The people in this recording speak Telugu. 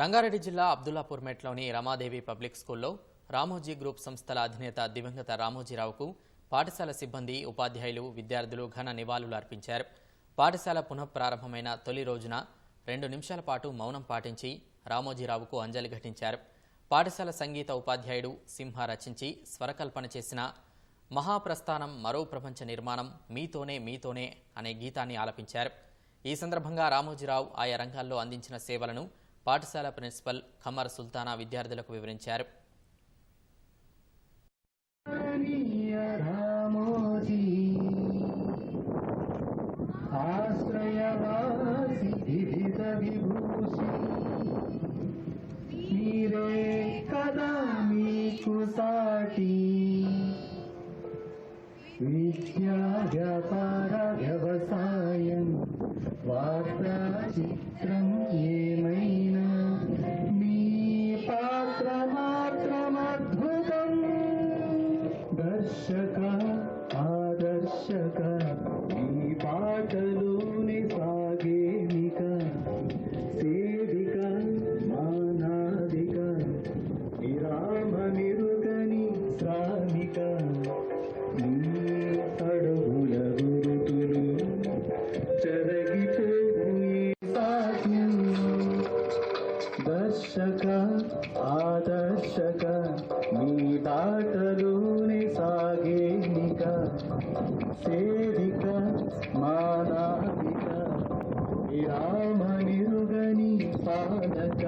రంగారెడ్డి జిల్లా అబ్దుల్లాపూర్మెట్లోని రమాదేవి పబ్లిక్ స్కూల్లో రామోజీ గ్రూప్ సంస్థల అధినేత దివంగత రామోజీరావుకు పాఠశాల సిబ్బంది ఉపాధ్యాయులు విద్యార్థులు ఘన నివాళులు అర్పించారు. పాఠశాల పునఃప్రారంభమైన తొలి రోజున రెండు నిమిషాల పాటు మౌనం పాటించి రామోజీరావుకు అంజలి ఘటించారు. పాఠశాల సంగీత ఉపాధ్యాయుడు సింహ రచించి స్వరకల్పన చేసిన మహాప్రస్థానం మరో ప్రపంచ నిర్మాణం మీతోనే మీతోనే అనే గీతాన్ని ఆలపించారు. ఈ సందర్భంగా రామోజీరావు ఆయా రంగాల్లో అందించిన సేవలను పాఠశాల ప్రిన్సిపల్ ఖమర్ సుల్తానా విద్యార్థులకు వివరించారు. ఆదరణీయ రామోజీ మీరే కదా మీకు సాటి. విద్యా వ్యాపార వ్యవసాయం వార్తా చిత్రం ఏమై ఆదర్శక పాటలోని సాగేమిక సేవిక మానాదిక విరామ నిరుగని శ్రామిక. నీ అడుగుల గురుతులు చెరగిపోయి ఆదర్శక ఆదర్శక నీ బాటలోని సాగేనిక సేవిక మానావిక విరామ నిరుగని పాలక